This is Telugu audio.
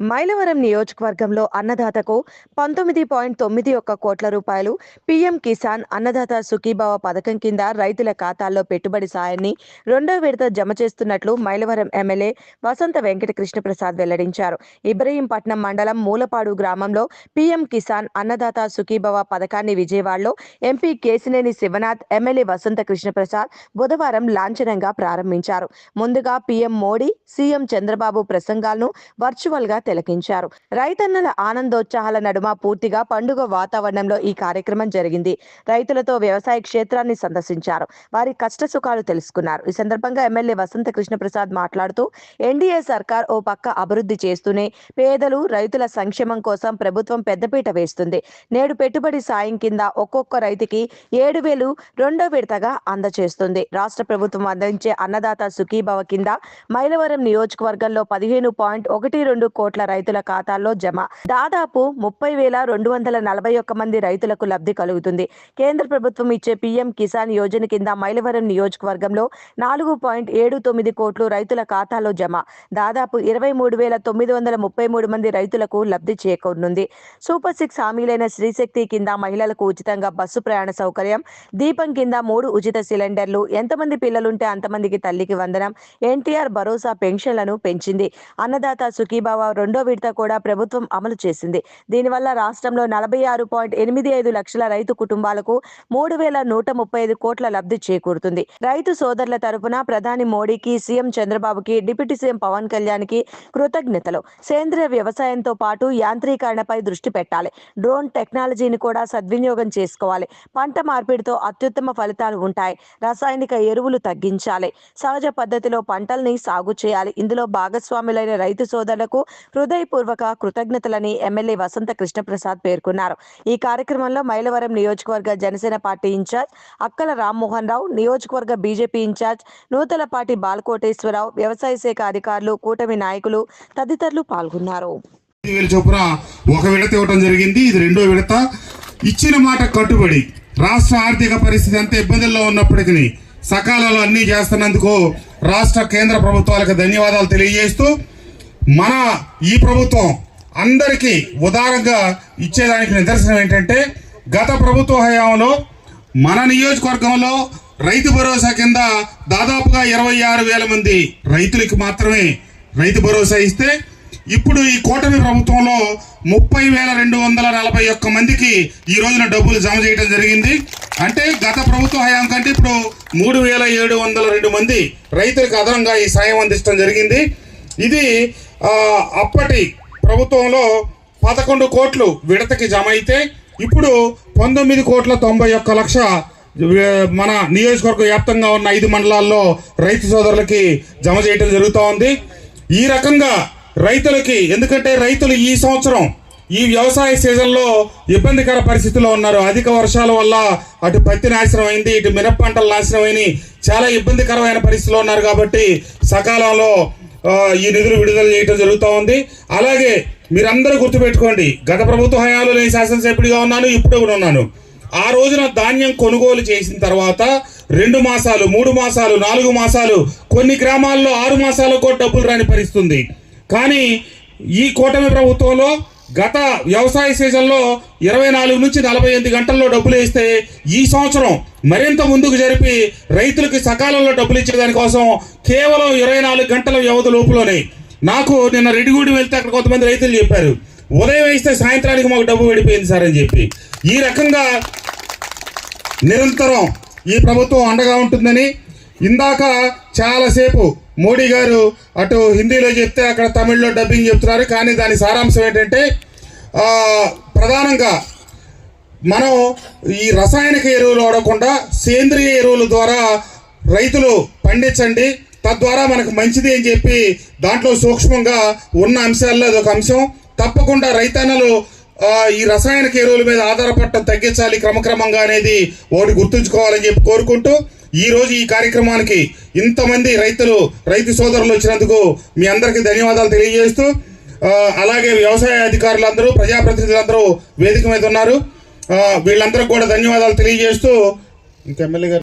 మైలవరం నియోజకవర్గంలో అన్నదాతకు పంతొమ్మిది పాయింట్ తొమ్మిది ఒక్క కోట్ల రూపాయలు పీఎం కిసాన్ అన్నదాత సుఖీభావ పథకం కింద రైతుల ఖాతాల్లో పెట్టుబడి సాయాన్ని రెండో విడత జమ చేస్తున్నట్లు మైలవరం ఎమ్మెల్యే వసంత వెంకట కృష్ణప్రసాద్ వెల్లడించారు. ఇబ్రహీంపట్నం మండలం మూలపాడు గ్రామంలో పీఎం కిసాన్ అన్నదాత సుఖీభావ పథకాన్ని విజయవాడలో ఎంపీ కేసినేని శివనాథ్ ఎమ్మెల్యే వసంత కృష్ణప్రసాద్ బుధవారం లాంఛనంగా ప్రారంభించారు. ముందుగా పీఎం మోడీ సీఎం చంద్రబాబు ప్రసంగాలను వర్చువల్గా తిలకించారు. రైతన్నల ఆనందోత్సాహాల నడుమ పూర్తిగా పండుగ వాతావరణంలో ఈ కార్యక్రమం జరిగింది. రైతులతో వ్యవసాయ క్షేత్రాన్ని సందర్శించారు. వారి కష్ట సుఖాలు తెలుసుకున్నారు. ఈ సందర్భంగా ఎమ్మెల్యే వసంత కృష్ణప్రసాద్ మాట్లాడుతూ ఎన్డీఏ సర్కార్ ఓ పక్క అభివృద్ధి చేస్తూనే పేదలు రైతుల సంక్షేమం కోసం ప్రభుత్వం పెద్దపీట వేస్తుంది. నేడు పెట్టుబడి సాయం కింద ఒక్కొక్క రైతుకి ఏడు వేలు రెండో విడతగా అందజేస్తుంది రాష్ట్ర ప్రభుత్వం అందించే అన్నదాత సుఖీభవ కింద మైలవరం నియోజకవర్గంలో పదిహేను పాయింట్ ఒకటి రెండు కోట్ల రైతుల ఖాతాల్లో జమ. దాదాపు ముప్పై వేల రెండు వందల నలభై ఒక్క మంది రైతులకు లబ్ధి కలుగుతుంది. కేంద్ర ప్రభుత్వం ఇచ్చే పీఎం కిసాన్ యోజన కింద మైలవరం నియోజకవర్గంలో నాలుగు పాయింట్ ఏడు తొమ్మిది కోట్లు రైతుల ఖాతాలో జమ. దాదాపు ఇరవై మూడు వేల తొమ్మిది వందల ముప్పై మూడు మంది రైతులకు లబ్ధి చేకూరనుంది. సూపర్ సిక్స్ హామీలైన శ్రీశక్తి కింద మహిళలకు ఉచితంగా బస్సు ప్రయాణ సౌకర్యం దీపం కింద మూడు ఉచిత సిలిండర్లు ఎంతమంది పిల్లలుంటే అంతమందికి తల్లికి వందనం ఎన్టీఆర్ భరోసా పెన్షన్లను పెంచింది. అన్నదాత సుఖీబావ రెండు రెండో విడత కూడా ప్రభుత్వం అమలు చేసింది. దీనివల్ల రాష్ట్రంలో నలభై ఆరు పాయింట్ ఎనిమిది ఐదు లక్షల రైతు కుటుంబాలకు మూడు వేల నూట ముప్పై ఐదు కోట్ల లబ్ధి చేకూరుతుంది. రైతు సోదరుల తరపున ప్రధాని మోడీకి సీఎం చంద్రబాబుకి డిప్యూటీ సీఎం పవన్ కళ్యాణ్కి కృతజ్ఞతలు. సేంద్రియ వ్యవసాయంతో పాటు యాంత్రీకరణపై దృష్టి పెట్టాలి. డ్రోన్ టెక్నాలజీని కూడా సద్వినియోగం చేసుకోవాలి. పంట మార్పిడితో అత్యుత్తమ ఫలితాలు ఉంటాయి. రసాయనిక ఎరువులు తగ్గించాలి. సహజ పద్ధతిలో పంటల్ని సాగు చేయాలి. ఇందులో భాగస్వాములైన రైతు సోదరులకు హృదయపూర్వక కృతజ్ఞతలని ఎమ్మెల్యే వసంత కృష్ణప్రసాద్ పేర్కొన్నారు. ఈ కార్యక్రమంలో మైలవరం నియోజకవర్గ జనసేన పార్టీ ఇన్ఛార్జ్ అక్కల రామ్మోహన్ రావు నియోజకవర్గ బీజేపీ ఇన్ఛార్జ్ నూతలపాటి బాలకోటేశ్వరరావు వ్యవసాయ శాఖ అధికారులు కూటమి నాయకులు తదితరులు పాల్గొన్నారు. వేల చొప్పున ఒక విడత ఇవ్వడం జరిగింది. ఇది రెండో విడత. ఇచ్చిన మాట కట్టుబడి రాష్ట్ర ఆర్థిక పరిస్థితి అంత ఇబ్బందుల్లో ఉన్నప్పటికీ సకాలంలో అన్నీ చేస్తున్నందుకు రాష్ట్ర కేంద్ర ప్రభుత్వాలకు ధన్యవాదాలు తెలియజేస్తూ మన ఈ ప్రభుత్వం అందరికీ ఉదారంగా ఇచ్చేదానికి నిదర్శనం ఏంటంటే గత ప్రభుత్వ హయాంలో మన నియోజకవర్గంలో రైతు భరోసా కింద దాదాపుగా ఇరవై ఆరు వేల మంది రైతులకి మాత్రమే రైతు భరోసా ఇస్తే ఇప్పుడు ఈ కూటమి ప్రభుత్వంలో ముప్పై వేల రెండు వందల నలభై ఒక్క మందికి ఈ రోజున డబ్బులు జమ చేయడం జరిగింది. అంటే గత ప్రభుత్వ హయాం కంటే ఇప్పుడు మూడు వేల ఏడు వందల రెండు మంది రైతులకు అదనంగా ఈ సాయం అందించడం జరిగింది. ఇది అప్పటి ప్రభుత్వంలో పదకొండు కోట్లు విడతకి జమ అయితే ఇప్పుడు పంతొమ్మిది కోట్ల తొంభై ఒక్క లక్ష మన నియోజకవర్గ వ్యాప్తంగా ఉన్న ఐదు మండలాల్లో రైతు సోదరులకి జమ చేయడం జరుగుతూ ఉంది. ఈ రకంగా రైతులకి ఎందుకంటే రైతులు ఈ సంవత్సరం ఈ వ్యవసాయ సీజన్లో ఇబ్బందికర పరిస్థితిలో ఉన్నారు. అధిక వర్షాల వల్ల అటు పత్తి నాశనం అయింది ఇటు మినప పంటలు నాశనం అయినాయి. చాలా ఇబ్బందికరమైన పరిస్థితిలో ఉన్నారు కాబట్టి సకాలంలో ఈ నిధులు విడుదల చేయడం జరుగుతూ ఉంది. అలాగే మీరందరూ గుర్తుపెట్టుకోండి గత ప్రభుత్వ హయాంలో నేను శాసనసభ్యుడిగా ఉన్నాను ఇప్పుడు కూడా ఉన్నాను. ఆ రోజున ధాన్యం కొనుగోలు చేసిన తర్వాత రెండు మాసాలు మూడు మాసాలు నాలుగు మాసాలు కొన్ని గ్రామాల్లో ఆరు మాసాలకు కూడా డబ్బులు రాని పరిస్థితుంది. కానీ ఈ కూటమి ప్రభుత్వంలో గత వ్యవసాయ సీజన్లో ఇరవై నాలుగు నుంచి నలభై ఎనిమిది గంటల్లో డబ్బులు వేస్తే ఈ సంవత్సరం మరింత ముందుకు జరిపి రైతులకి సకాలంలో డబ్బులు ఇచ్చేదానికోసం కేవలం ఇరవై నాలుగు గంటల వ్యవధి లోపులోనే నాకు నిన్న రెడ్డిగూడి వెళ్తే అక్కడ కొంతమంది రైతులు చెప్పారు ఉదయం వేస్తే సాయంత్రానికి మాకు డబ్బు పడిపోయింది సార్ అని చెప్పి. ఈ రకంగా నిరంతరం ఈ ప్రభుత్వం అండగా ఉంటుందని ఇందాక చాలాసేపు మోడీ గారు అటు హిందీలో చెప్తే అక్కడ తమిళ్ళో డబ్బింగ్ చెప్తున్నారు కానీ దాని సారాంశం ఏంటంటే ప్రధానంగా మనం ఈ రసాయనిక ఎరువులు వాడకుండా సేంద్రియ ఎరువుల ద్వారా రైతులు పండించండి. తద్వారా మనకు మంచిది అని చెప్పి దాంట్లో సూక్ష్మంగా ఉన్న అంశాల్లో అదొక అంశం. తప్పకుండా రైతన్నలు ఈ రసాయనిక ఎరువుల మీద ఆధారపడటం తగ్గించాలి క్రమక్రమంగా అనేది ఒకటి గుర్తుంచుకోవాలని చెప్పి కోరుకుంటూ ఈరోజు ఈ కార్యక్రమానికి ఇంతమంది రైతులు రైతు సోదరులు వచ్చినందుకు మీ అందరికీ ధన్యవాదాలు తెలియజేస్తూ అలాగే వ్యవసాయ అధికారులందరూ ప్రజాప్రతినిధులందరూ వేదిక మీద ఉన్నారు. వీళ్ళందరికీ కూడా ధన్యవాదాలు తెలియజేస్తూ ఇంకా ఎమ్మెల్యే గారు